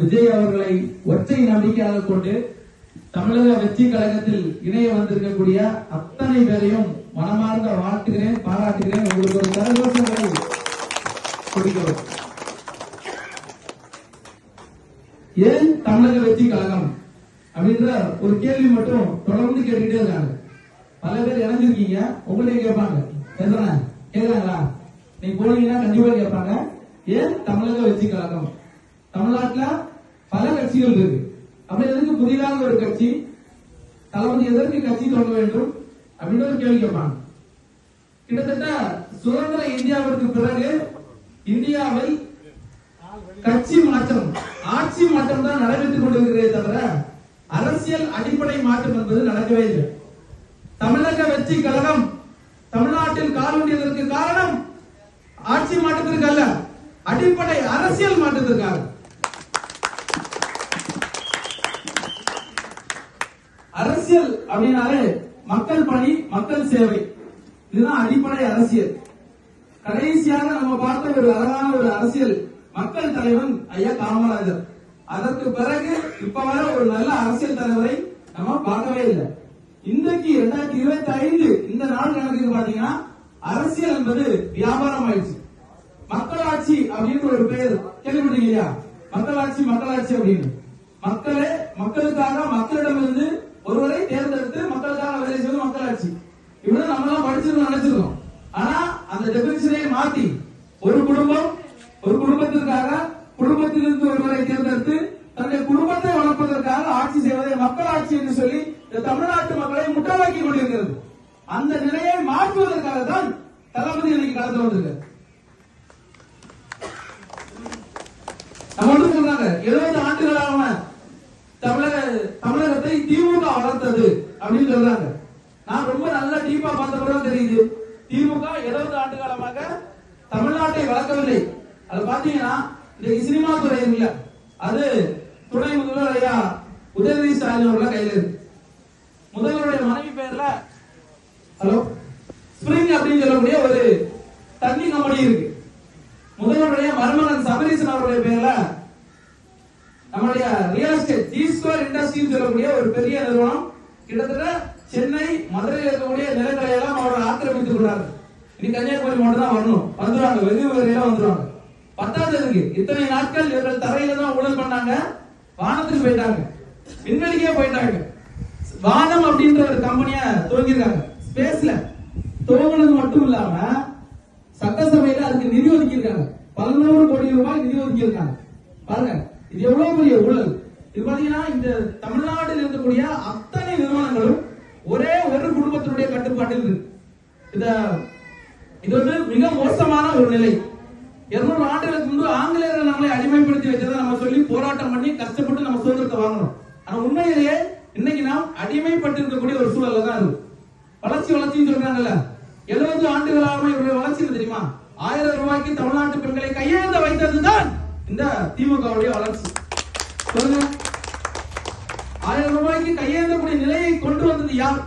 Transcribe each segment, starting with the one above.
விஜய் அவர்களை ஒற்றை நம்பிக்கையாக கொண்டு தமிழக வெற்றி கழகத்தில் இணைய வந்திருக்கக்கூடிய அத்தனை பேரையும் மனமார்ந்த வாழ்த்துகிறேன் பாராட்டுகிறேன். உங்களுக்கு ஒரு கரகோஷங்களை கொடுக்கிறோம். ஏன் தமிழக வெற்றி கழகம் அப்படின்ற ஒரு கேள்வி மட்டும் தொடர்ந்து கேட்டுக்கிட்டே இருக்காங்க. பல பேர் இணைஞ்சிருக்கீங்க. உங்களையும் கேட்பாங்க. எத்தனை கேக்குறாங்களா? நீங்க போனீங்கன்னா கண்டிப்பா கேட்பாங்க. ஏன் தமிழக வெற்றி கழகம்? தமிழ்நாட்டுல பல கட்சிகள் இருக்கு அப்படி எதற்கு புதிதாக ஒரு கட்சி தளபதி எதற்கு கட்சி தொடங்க வேண்டும்? அப்படின்னு ஒரு கேள்வி கேட்பாங்க. கிட்டத்தட்ட சுதந்திர இந்தியாவிற்கு பிறகு இந்தியாவை கட்சி மாற்றம் ஆட்சி மாற்றம் தான் நடைபெற்றுக் கொண்டிருக்கிறதே தவிர அரசியல் அடிப்படை மாற்றம் என்பது நடக்கவே இல்லை. தமிழக வெற்றி கழகம் தமிழ்நாட்டில் காலூண்டியதற்கு காரணம் ஆட்சி மாற்றத்திற்கு அல்ல அடிப்படை அரசியல் மாற்றத்திற்காக. அரசியல் அப்படின்னாலே மக்கள் பணி மக்கள் சேவை. இதுதான் அடிப்படை அரசியல். கடைசியாக நம்ம பார்த்த ஒரு அழகான ஒரு அரசியல் மக்கள் தலைவன் ஐயா காமராஜர். அதற்கு பிறகு இப்ப வர ஒரு நல்ல அரசியல் தலைவரை நம்ம பார்க்கவே இல்லை. இன்றைக்கு இரண்டாயிரத்தி இருபத்தி ஐந்து இந்த நாள் கணக்கு பாத்தீங்கன்னா அரசியல் என்பது வியாபாரம் ஆயிடுச்சு. மக்களாட்சி அப்படின்னு ஒரு பெயர் கேள்விப்பட்டீங்க இல்லையா மக்களாட்சி மக்களாட்சி அப்படின்னு. மக்களே மக்களுக்காக மக்களிடமிருந்து ஒருவரை தேர்ந்தெடுத்து மக்களுக்காக வேலை செய்வது மக்களாட்சி. இப்படி நம்ம எல்லாம் படிச்சிருக்கோம் நினைச்சிருக்கோம். ஆனா அந்த டெபினிஷனை மாத்தி ஒரு குடும்பம் ஒரு குடும்பத்திற்காக குடும்பத்திலிருந்து ஒருவரை தேர்ந்தெடுத்து தன்னுடைய குடும்பத்தை வளர்ப்பதற்காக ஆட்சி செய்வதை மக்களாட்சி என்று சொல்லி இந்த தமிழ்நாட்டு மக்களை முட்டாளாக்கி கொண்டிருக்கிறது. அந்த நிலையை மாற்றுவதற்காக தான் தளபதி இன்னைக்கு கடந்து வந்திருக்காரு. நம்ம வந்து சொல்றாங்க எழுபது ஆண்டுகளாக தமிழக தமிழகத்தை திமுக வளர்த்தது அப்படின்னு சொல்றாங்க. நான் ரொம்ப நல்லா டீப்பா பார்த்த கூட தெரியுது. திமுக எழுபது ஆண்டு காலமாக தமிழ்நாட்டை வளர்க்கவில்லை. அது பாத்தீங்கன்னா இந்த சினிமா துறை இல்ல. அது துணை முதல்வர் ஐயா உதயநிதி ஸ்டாலின் அவர்கள கையில இருக்கு. முதல்வருடைய மனைவி பேர்ல ஹலோ ஸ்பிரிங் அப்படின்னு சொல்லக்கூடிய ஒரு தண்ணி கம்பெனி இருக்கு. முதல்வருடைய மருமகன் சபரீசன் அவருடைய பேர்ல நம்மளுடைய ரியல் எஸ்டேட் ஜி ஸ்கொயர் இண்டஸ்ட்ரின்னு சொல்லக்கூடிய ஒரு பெரிய நிறுவனம் கிட்டத்தட்ட சென்னை மதுரையில் இருக்கக்கூடிய நிலங்களை எல்லாம் அவர்கள் ஆக்கிரமித்துக் கொண்டார்கள். இனி கன்னியாகுமரி மட்டும் தான் வரணும். வந்துருவாங்க. வெகு வரையில வந்துருவாங்க. பத்தாவது இருக்கு இத்தனை நாட்கள் இவர்கள் தரையில தான் ஊழல் பண்ணாங்க. வானத்துக்கு போயிட்டாங்க. விண்வெளிக்கே போயிட்டாங்க. வானம் அப்படின்ற ஒரு கம்பெனிய துவங்கியிருக்காங்க ஸ்பேஸ்ல துவங்கினது மட்டும் இல்லாம சட்டசபையில அதுக்கு நிதி ஒதுக்கியிருக்காங்க. பதினோரு கோடி ரூபாய் நிதி ஒதுக்கியிருக்காங்க. பாருங்க. இது எவ்வளவு பெரிய ஊழல்? இது பாத்தீங்கன்னா இந்த தமிழ்நாட்டில் இருக்கக்கூடிய அத்தனை நிறுவனங்களும் ஒரே ஒரு குடும்பத்தினுடைய கட்டுப்பாட்டில் இருக்கு. இந்த இது வந்து மிக மோசமான ஒரு நிலை. இருநூறு ஆண்டுகளுக்கு முன்பு ஆங்கிலேயர்கள் நம்மளை அடிமைப்படுத்தி வச்சதை நம்ம சொல்லி போராட்டம் பண்ணி கஷ்டப்பட்டு நம்ம சுதந்திரத்தை வாங்கணும் ஆனா உண்மையிலேயே இன்னைக்கு நாம் அடிமைப்பட்டு இருக்கக்கூடிய ஒரு சூழல்ல தான் இருக்கும் வளர்ச்சி வளர்ச்சின்னு சொல்றாங்கல்ல. எழுபது ஆண்டுகளாக இவருடைய வளர்ச்சி தெரியுமா? ஆயிரம் ரூபாய்க்கு தமிழ்நாட்டு பெண்களை கையெழுந்த வைத்ததுதான் இந்த திமுகவுடைய வளர்ச்சி. சொல்லுங்க. ஆயிரம் ரூபாய்க்கு கையேந்தக்கூடிய நிலையை கொண்டு வந்தது யார்?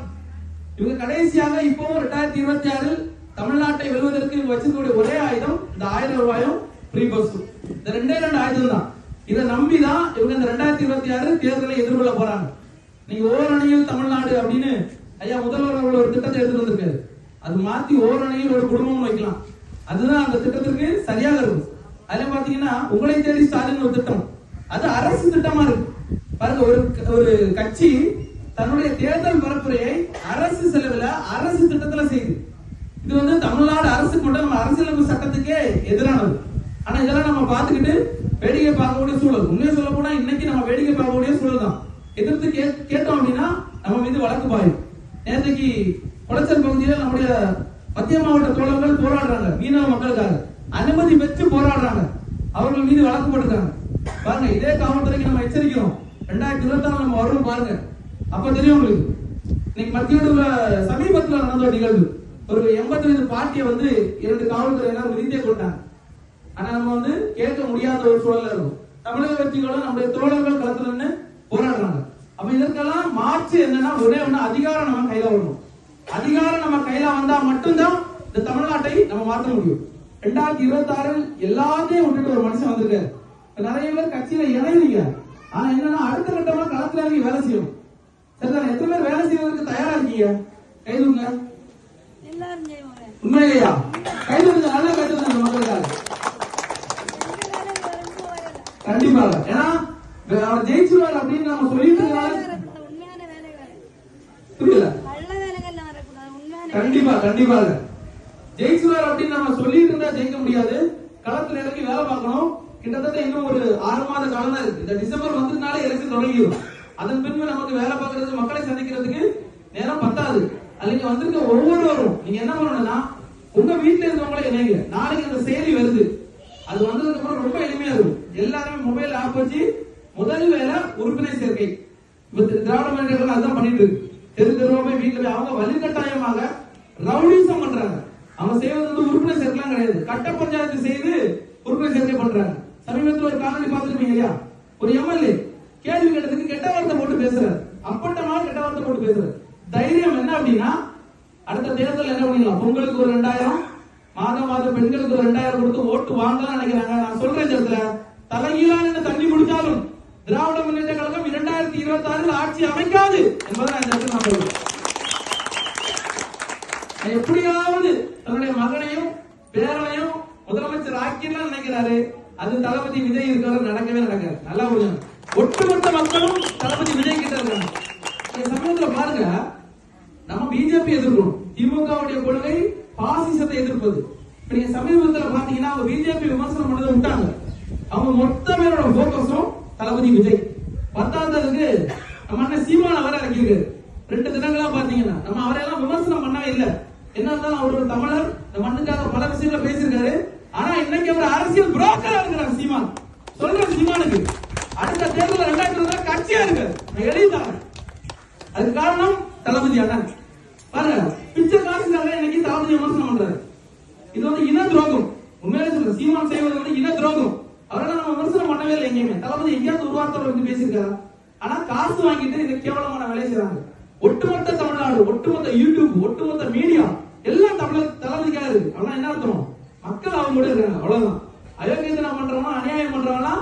இவங்க கடைசியாக இப்பவும் ரெண்டாயிரத்தி இருபத்தி ஆறில் தமிழ்நாட்டை வெல்வதற்கு இவங்க வச்சிருக்கக்கூடிய ஒரே ஆயுதம் இந்த ஆயிரம் ரூபாயும் ஃப்ரீ பஸ் இந்த ரெண்டே ரெண்டு ஆயுதம் தான். இதை நம்பி தான் இவங்க இந்த ரெண்டாயிரத்தி இருபத்தி ஆறு தேர்தலை எதிர்கொள்ள போறாங்க. நீங்க ஓரணியில் தமிழ்நாடு அப்படின்னு ஐயா முதல்வர் அவர்கள் ஒரு திட்டத்தை எடுத்துட்டு வந்திருக்காரு. அது மாத்தி ஓரணியில் ஒரு குடும்பம் வைக்கலாம். அதுதான் அந்த திட்டத்திற்கு சரியாக இருக்கும். அதுல பாத்தீங்கன்னா உங்களை தேடி ஸ்டாலின் ஒரு திட்டம். அது அரசு திட்டமா இருக்கு. பாருங்க ஒரு ஒரு கட்சி தன்னுடைய தேர்தல் பரப்புரையை அரசு செலவுல அரசு திட்டத்துல செய்யுது. இது வந்து தமிழ்நாடு அரசு கொண்ட நம்ம அரசியலமைப்பு சட்டத்துக்கே எதிரானது. ஆனா இதெல்லாம் நம்ம பாத்துக்கிட்டு வேடிக்கை பார்க்கக்கூடிய சூழல். உண்மையை சொல்ல போனா இன்னைக்கு நம்ம வேடிக்கை பார்க்கக்கூடிய சூழல் தான். எதிர்த்து கே- கேட்டோம் அப்படின்னா நம்ம மீது வழக்கு பாயும். நேற்றைக்கு குளச்சல் பகுதியில் நம்முடைய மத்திய மாவட்ட தோழர்கள் போராடுறாங்க மீனவ மக்களுக்காக. அனுமதி பெற்று போராடுறாங்க. அவர்கள் மீது வழக்கு போட்டுருக்காங்க பாருங்க இதே காவல்துறைக்கு நம்ம எச்சரிக்கிறோம். ரெண்டாயிரத்தி இருபத்தி ஆறு நம்ம வரும் பாருங்க. அப்ப தெரியும் உங்களுக்கு. இன்னைக்கு மத்தியோட சமீபத்துல நடந்த நிகழ்வு. ஒரு எண்பத்தி ஐந்து பார்ட்டியை வந்து இரண்டு காவல்துறையினர் விதித்தே கொண்டாங்க. ஆனா நம்ம வந்து கேட்க முடியாத ஒரு சூழல்ல இருக்கும். தமிழக வெற்றிகளும் நம்முடைய தோழர்கள் களத்துல போராடுறாங்க. அப்ப இதற்கெல்லாம் மாற்று என்னன்னா ஒரே ஒண்ணு அதிகாரம் நம்ம கையில வரணும். அதிகாரம் நம்ம கையில வந்தா மட்டும்தான் இந்த தமிழ்நாட்டை நம்ம மாற்ற முடியும். ரெண்டாயிரத்தி இருபத்தி ஆறில் எல்லாத்தையும் விட்டுட்டு ஒரு மனுஷன் வந்திருக்காரு. நிறைய பேர் கட்சியில இணைறீங்க ஆனா என்னன்னா அடுத்த கட்டமா களத்துல இறங்கி வேலை செய்யணும். சரிதானே? எத்தனை பேர் வேலை செய்வதற்கு தயாரா இருக்கீங்க? கைதுங்க செய்வாங்க. உண்மையிலேயா? கைதுங்க நல்லா கைதுங்க இந்த மக்களுக்காக. கண்டிப்பாக ஏன்னா அவர் ஜெயிச்சுவார் அப்படின்னு நம்ம சொல்லிட்டு புரியல. கண்டிப்பா கண்டிப்பாக ஜெயிச்சுவார் அப்படின்னு நம்ம சொல்லிட்டு இருந்தா ஜெயிக்க முடியாது. களத்துல இறங்கி வேலை பார்க்கணும். கிட்டத்தட்ட இன்னும் ஒரு ஆறு மாத காலம் தான் இருக்கு. இந்த டிசம்பர் வந்ததுனால எலெக்ஷன் தொடங்கிடும் அதன் பின்பு நமக்கு வேலை பார்க்கறது மக்களை சந்திக்கிறதுக்கு நேரம் பத்தாது. அதுல வந்திருக்க ஒவ்வொருவரும் நீங்க என்ன பண்ணணும்னா உங்க வீட்டுல இருக்கவங்களே இணைங்க. நாளைக்கு அந்த செயலி வருது. அது வந்ததுக்கு அப்புறம் ரொம்ப எளிமையா இருக்கும். எல்லாருமே மொபைல் ஆப் வச்சு முதல் வேலை உறுப்பினர் சேர்க்கை. இப்ப திராவிட முன்னேற்ற அதான் பண்ணிட்டு இருக்கு. தெரு தெருவா போய் வீட்டுல போய் அவங்க வலுக்கட்டாயமாக ரவுடிசம் பண்றாங்க. அவங்க செய்வது வந்து உறுப்பினர் சேர்க்கலாம் கிடையாது. கட்ட பஞ்சாயத்து செய்து உறுப்பினர் சேர்க்கை பண்றாங்க. சமீபத்தில் ஒரு காணொலி பார்த்துருப்பீங்க இல்லையா? ஒரு எம்எல்ஏ கேள்வி கேட்டதுக்கு கெட்ட வார்த்தை போட்டு பேசுறாரு. அப்பட்டமாக கெட்ட வார்த்தை போட்டு பேசுறாரு. தைரியம் என்ன அப்படின்னா அடுத்த தேர்தல் என்ன பண்ணிக்கலாம் பொங்கலுக்கு ஒரு ரெண்டாயிரம் மாதம் மாதம் பெண்களுக்கு ஒரு ரெண்டாயிரம் கொடுத்து ஓட்டு வாங்கலாம் நினைக்கிறாங்க. நான் சொல்றேன் இந்த இடத்துல தலைகீழா தண்ணி குடிச்சாலும் திராவிட முன்னேற்ற கழகம் இரண்டாயிரத்தி இருபத்தி ஆறில் ஆட்சி அமைக்காது என்பதை நான் இந்த இடத்துல நான் அது தளபதி விஜய் இருக்கிற நடக்கவே நடக்காது. நல்லா புரியும் ஒட்டுமொத்த மக்களும் தளபதி விஜய் கிட்ட இருக்காங்க. இந்த சமயத்துல பாருங்க நம்ம பிஜேபி எதிர்க்கணும் திமுகவுடைய கொள்கை பாசிசத்தை எதிர்ப்பது. இப்ப நீங்க சமீபத்துல பாத்தீங்கன்னா அவங்க பிஜேபி விமர்சனம் பண்ணதை விட்டாங்க. அவங்க மொத்த பேரோட போக்கஸும் தளபதி விஜய். பத்தாம் தேதிக்கு நம்ம அண்ணன் சீமான வர இறக்கியிருக்காரு. ரெண்டு தினங்களா பாத்தீங்கன்னா நம்ம அவரையெல்லாம் விமர்சனம் பண்ணவே இல்லை. என்ன இருந்தாலும் அவர் ஒரு தமிழர். இந்த மண்ணுக்காக பல விஷயங்களை பேசியிருக்காரு. ஆனா இன்னைக்கு அவர் அரசியல் புரோக்கரா இருக்கிறார் சீமான் சொல்றேன் சீமானுக்கு அடுத்த தேர்தல் ரெண்டாயிரத்தி இருபதுல கட்சியா இருக்கு நான் எழுதித்தாங்க அதுக்கு காரணம் தளபதி பாருங்க பிச்சை காசுக்காக இன்னைக்கு விமர்சனம் பண்றாரு. இது வந்து இன துரோகம். உண்மையிலே சொல்றேன் சீமான் செய்வது வந்து இன துரோகம். அவரால் நம்ம விமர்சனம் பண்ணவே இல்லை எங்கேயுமே. தளபதி எங்கேயாவது ஒரு வார்த்தை வந்து பேசியிருக்காரா? ஆனா காசு வாங்கிட்டு இந்த கேவலமான வேலையை செய்றாங்க. ஒட்டுமொத்த தமிழ்நாடு ஒட்டுமொத்த யூடியூப் ஒட்டுமொத்த மீடியா எல்லாம் தமிழர் தளபதிக்காக இருக்கு ஆனா என்ன அர்த்தம்? மக்கள் அவங்க கூட இருக்காங்க. அவ்வளவுதான். அயோக்கியத்தனம் பண்றவனா அநியாயம் பண்றவனா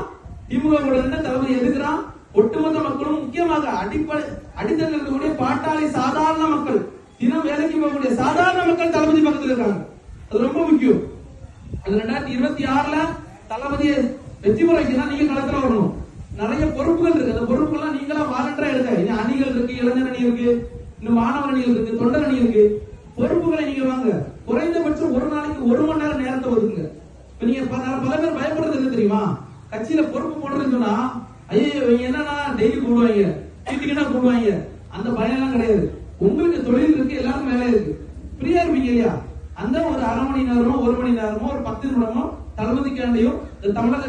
திமுக கூட இருந்த தளபதி எதுக்குறான் முக்கியமாக அடிப்படை அடித்தல் இருக்கக்கூடிய பாட்டாளி சாதாரண மக்கள் தினம் வேலைக்கு போகக்கூடிய சாதாரண மக்கள் தளபதி பக்கத்தில் இருக்காங்க. அது ரொம்ப முக்கியம். அது ரெண்டாயிரத்தி இருபத்தி ஆறுல தளபதியை வெற்றி முறைக்குதான் நீங்க களத்துல வரணும். நிறைய பொறுப்புகள் இருக்கு. அந்த பொறுப்புகள்லாம் நீங்களா வாலண்டரா எடுங்க இனி அணிகள் இருக்கு இளைஞர் அணி இருக்கு இன்னும் மாணவர் அணிகள் இருக்கு தொண்டர் அணி இருக்கு. பொறுப்புகளை நீங்க வாங்க. குறைந்தபட்சம் ஒரு நாளைக்கு ஒரு மணி நேரம் நேரத்தை ஒதுக்குங்க. இப்ப நீங்க பல பல பேர் பயப்படுறது என்ன தெரியுமா? கட்சியில பொறுப்பு போடுறதுன்னு சொன்னா போடுவாங்க கூடுவாங்க போடுவாங்க. அந்த பயனெல்லாம் எல்லாம் கிடையாது. உங்களுக்கு தொழில் இருக்கு எல்லாரும் வேலை இருக்கு. ஃப்ரீயா இருப்பீங்க இல்லையா? அந்த ஒரு அரை மணி நேரமோ ஒரு மணி நேரமோ ஒரு பத்து நிமிடமோ தளபதிக்காண்டியும் இந்த தமிழக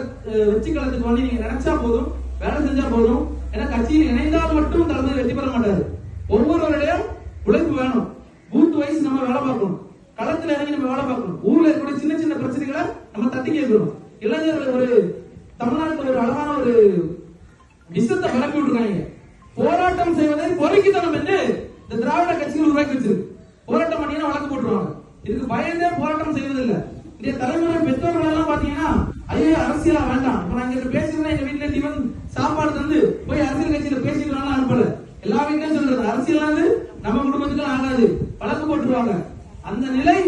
வெற்றி கழகத்துக்கு வந்து நீங்க நினைச்சா போதும் வேலை செஞ்சா போதும். ஏன்னா கட்சியில் இணைந்தால் மட்டும் தளபதி வெற்றி பெற மாட்டாரு. ஒவ்வொருவருடையும் உழைப்பு வேணும். பூத் வைஸ் நம்ம வேலை பார்க்கணும். களத்துல இறங்கி நம்ம வேலை பார்க்கணும். ஊர்ல இருக்கக்கூடிய சின்ன சின்ன பிரச்சனைகளை நம்ம தட்டி கேட்கணும். இளைஞர்கள் ஒரு தமிழ்நாட்டுக்கு ஒரு அழகான ஒரு விஷத்தை போராட்டம் செய்வதை பொறுக்கித்தனம் என்று இந்த திராவிட கட்சிகள் உருவாக்கி வச்சிருக்கு. போராட்டம் பண்ணீங்கன்னா வழக்கு போட்டுருவாங்க. இதுக்கு பயந்தே போராட்டம் செய்வதில்லை. இந்த தலைமுறை பெற்றோர்கள் எல்லாம் பாத்தீங்கன்னா ஐயோ அரசியலா வேண்டாம். இப்ப நாங்க இங்க பேசுறேன் எங்க வீட்டுல டிவன் சாப்பாடு தந்து போய் அரசியல் கட்சியில பேசிக்கலாம் அனுப்பல. எல்லா வீட்லயும் சொல்றது அரசியல் நம்ம குடும்பத்துக்கு ஆகாது. வழக்கு போட்டுருவாங்க. அந்த நிலை